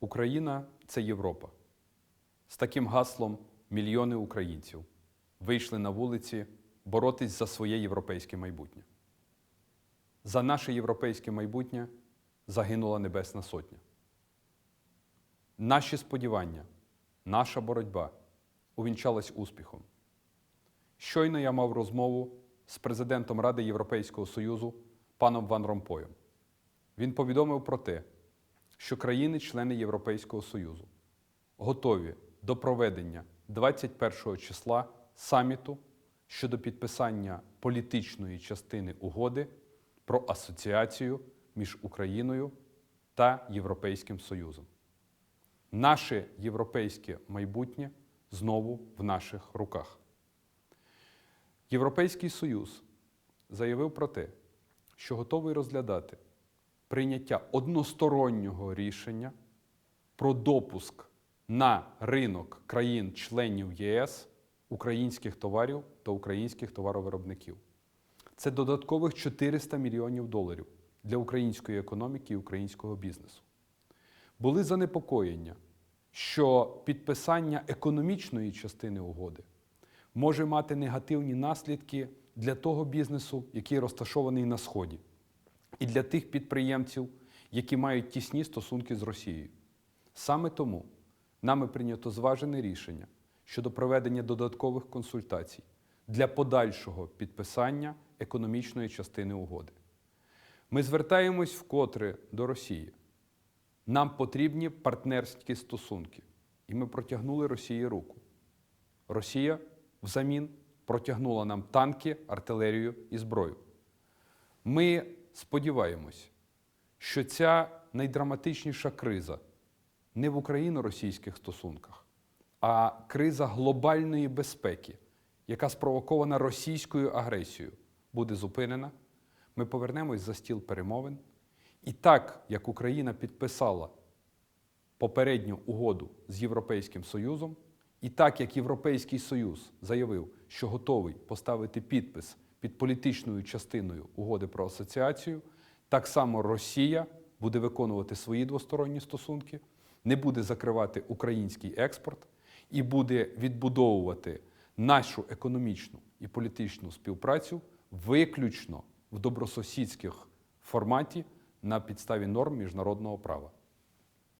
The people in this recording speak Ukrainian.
Україна це Європа. З таким гаслом мільйони українців вийшли на вулиці боротись за своє європейське майбутнє. За наше європейське майбутнє загинула Небесна Сотня. Наші сподівання, наша боротьба увінчалась успіхом. Щойно я мав розмову з президентом Ради Європейського Союзу паном Ван Ромпоєм. Він повідомив про те, що країни-члени Європейського Союзу готові до проведення 21 числа саміту щодо підписання політичної частини угоди про асоціацію між Україною та Європейським Союзом. Наше європейське майбутнє знову в наших руках. Європейський Союз заявив про те, що готовий розглядати прийняття одностороннього рішення про допуск на ринок країн-членів ЄС українських товарів та українських товаровиробників. Це додаткових 400 мільйонів доларів для української економіки і українського бізнесу. Були занепокоєння, що підписання економічної частини угоди може мати негативні наслідки для того бізнесу, який розташований на Сході, і для тих підприємців, які мають тісні стосунки з Росією. Саме тому нами прийнято зважене рішення щодо проведення додаткових консультацій для подальшого підписання економічної частини угоди. Ми звертаємось вкотре до Росії. Нам потрібні партнерські стосунки, і ми протягнули Росії руку. Росія взамін протягнула нам танки, артилерію і зброю. Ми сподіваємось, що ця найдраматичніша криза не в україно-російських стосунках, а криза глобальної безпеки, яка спровокована російською агресією, буде зупинена. Ми повернемось за стіл перемовин. І так, як Україна підписала попередню угоду з Європейським Союзом, і так як Європейський Союз заявив, що готовий поставити підпис під політичною частиною угоди про асоціацію, так само Росія буде виконувати свої двосторонні стосунки, не буде закривати український експорт і буде відбудовувати нашу економічну і політичну співпрацю виключно в добросусідських форматі на підставі норм міжнародного права.